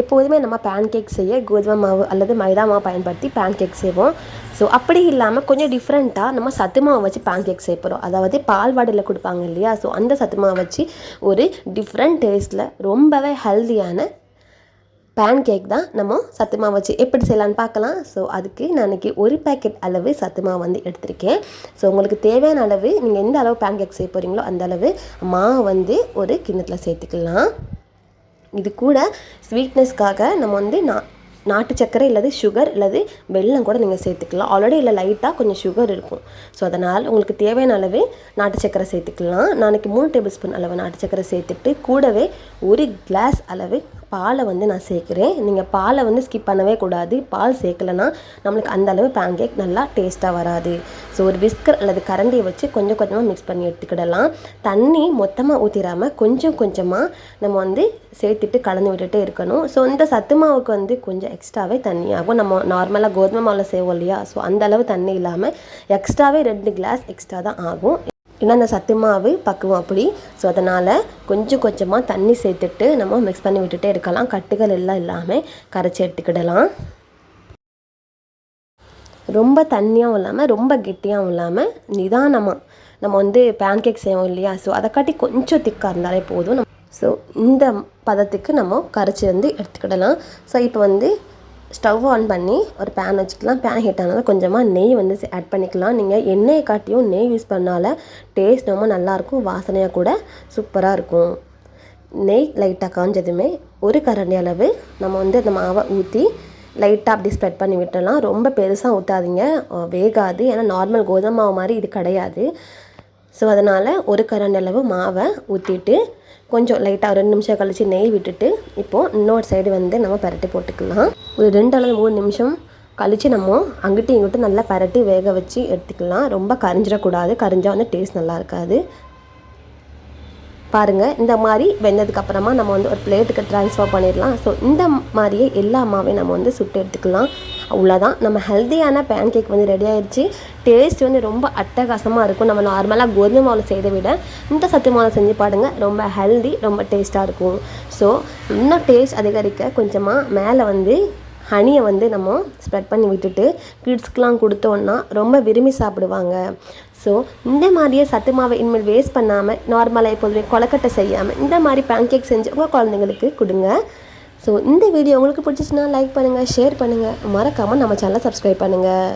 எப்போதுமே நம்ம pan cake செய்ய கோதுமை மாவு அல்லது மைதா மாவு பயன்படுத்தி பேன் கேக் செய்வோம். ஸோ அப்படி இல்லாமல் கொஞ்சம் டிஃப்ரெண்ட்டாக நம்ம சத்து மாவு வச்சு பேன் கேக் செய்ய போகிறோம் அதாவது பால் வாடையில் கொடுப்பாங்க இல்லையா? ஸோ அந்த சத்து மாவு வச்சு ஒரு டிஃப்ரெண்ட் டேஸ்ட்டில் ரொம்பவே ஹெல்தியான பேன் கேக் தான் நம்ம சத்து மாவு வச்சு எப்படி செய்யலான்னு பார்க்கலாம். ஸோ அதுக்கு நான் இன்னைக்கு ஒரு பேக்கெட் அளவு சத்து மாவு வந்து எடுத்திருக்கேன். ஸோ உங்களுக்கு தேவையான அளவு நீங்கள் எந்த அளவு பேன் கேக் செய்ய போகிறீங்களோ அந்த அளவு மாவு வந்து ஒரு கிண்ணத்தில் சேர்த்துக்கலாம். இது கூட ஸ்வீட்னஸ்க்காக நம்ம வந்து நா நாட்டு சர்க்கரை இல்லாது சுகர் இல்லது வெல்லம் கூட நீங்கள் சேர்த்துக்கலாம். ஆல்ரெடி இல்லை லைட்டாக கொஞ்சம் சுகர் இருக்கும். ஸோ அதனால் உங்களுக்கு தேவையான அளவு நாட்டு சர்க்கரை சேர்த்துக்கலாம். நாளைக்கு மூணு டேபிள் ஸ்பூன் அளவு நாட்டு சர்க்கரை சேர்த்துட்டு கூடவே ஒரு கிளாஸ் அளவு பாலை வந்து நான் சேர்க்குறேன். நீங்கள் பாலை வந்து ஸ்கிப் பண்ணவே கூடாது. பால் சேர்க்கலைன்னா நம்மளுக்கு அந்த அளவு பேன்கேக் நல்லா டேஸ்ட்டாக வராது. ஸோ ஒரு விஸ்கர் அல்லது கரண்டியை வச்சு கொஞ்சம் கொஞ்சமாக மிக்ஸ் பண்ணி எடுத்துக்கிடலாம். தண்ணி மொத்தமாக ஊற்றிடாமல் கொஞ்சம் கொஞ்சமாக நம்ம வந்து சேர்த்துட்டு கலந்து விட்டுட்டே இருக்கணும். ஸோ இந்த சத்து மாவுக்கு வந்து கொஞ்சம் எக்ஸ்ட்ராவே தண்ணி ஆகும் நம்ம நார்மலாக கோதுமை மாவில் செய்வோம் இல்லையா? ஸோ அந்த அளவு தண்ணி இல்லாமல் எக்ஸ்ட்ராவே ரெண்டு கிளாஸ் எக்ஸ்ட்ரா தான் ஆகும். ஏன்னா அந்த சத்து மாவு பக்குவம் அப்படி. ஸோ அதனால் கொஞ்சம் கொஞ்சமாக தண்ணி சேர்த்துட்டு நம்ம மிக்ஸ் பண்ணி விட்டுட்டே இருக்கலாம். கட்டுகள் எல்லாம் இல்லாமல் கரைச்சி எடுத்துக்கிடலாம். ரொம்ப தண்ணியாகவும் இல்லாமல் ரொம்ப கெட்டியாகவும் இல்லாமல் நிதானமாக நம்ம வந்து பேன் கேக் செய்வோம் இல்லையா? ஸோ அதை காட்டி கொஞ்சம் திக்காக இருந்தாலே போதும். ஸோ இந்த பதத்துக்கு நம்ம கரைச்சி வந்து எடுத்துக்கிடலாம். ஸோ இப்போ வந்து ஸ்டவ் ஆன் பண்ணி ஒரு பேன் வச்சுக்கலாம். பேன் ஹீட் ஆனால் கொஞ்சமாக நெய் வந்து ஆட் பண்ணிக்கலாம். நீங்கள் எண்ணெயை காட்டியும் நெய் யூஸ் பண்ணால டேஸ்ட் ரொம்ப நல்லாயிருக்கும் வாசனையாக கூட சூப்பராக இருக்கும். நெய் லைட்டாக காஞ்சதுமே ஒரு கரண்டி அளவு நம்ம வந்து அந்த மாவை ஊற்றி லைட்டாக அப்படி ஸ்ப்ரெட் பண்ணி விட்டுடலாம். ரொம்ப பெருசாக ஊற்றாதீங்க வேகாது. ஏன்னா நார்மல் கோதுமை மாவு மாதிரி இது கிடையாது. ஸோ அதனால் ஒரு கரண்டி அளவு மாவை ஊற்றிட்டு கொஞ்சம் லைட்டாக ரெண்டு நிமிஷம் கழித்து நெய் விட்டுட்டு இப்போது இன்னொரு சைடு வந்து நம்ம பரட்டி போட்டுக்கலாம். ஒரு ரெண்டு அல்லது மூணு நிமிஷம் கழித்து நம்ம அங்கிட்டும் இங்கிட்டும் நல்லா பரட்டி வேக வச்சு எடுத்துக்கலாம். ரொம்ப கரிஞ்சிடக்கூடாது. கரிஞ்சால் வந்து டேஸ்ட் நல்லா இருக்காது. பாருங்கள் இந்த மாதிரி வெந்ததுக்கப்புறமா நம்ம வந்து ஒரு பிளேட்டுக்கு ட்ரான்ஸ்ஃபர் பண்ணிடலாம். ஸோ இந்த மாதிரியே எல்லா மாவையும் நம்ம வந்து சுட்டு எடுத்துக்கலாம். அவ்வளோதான் நம்ம ஹெல்த்தியான பேன் கேக் வந்து ரெடி ஆயிடுச்சு. டேஸ்ட் வந்து ரொம்ப அட்டகாசமாக இருக்கும். நம்ம நார்மலாக கோதுமை மாவில் செய்த விட இந்த சத்து மாவில் செஞ்சு பாடுங்க ரொம்ப ஹெல்தி ரொம்ப டேஸ்ட்டாக இருக்கும். ஸோ இன்னும் டேஸ்ட் அதிகரிக்க கொஞ்சமாக மேலே வந்து ஹனியை வந்து நம்ம ஸ்ப்ரெட் பண்ணி விட்டுட்டு கிட்ஸ்க்கெலாம் கொடுத்தோன்னா ரொம்ப விரும்பி சாப்பிடுவாங்க. ஸோ இந்த மாதிரியே சத்து மாவை இனிமேல் வேஸ்ட் பண்ணாமல் நார்மலாக எப்போதுமே கொலக்கட்டை செய்யாமல் இந்த மாதிரி பேன்கேக் செஞ்சு உங்கள் குழந்தைங்களுக்கு கொடுங்க. ஸோ இந்த வீடியோ உங்களுக்கு பிடிச்சிச்சுன்னா லைக் பண்ணுங்கள் ஷேர் பண்ணுங்கள் மறக்காமல் நம்ம சேனலை சப்ஸ்கிரைப் பண்ணுங்கள்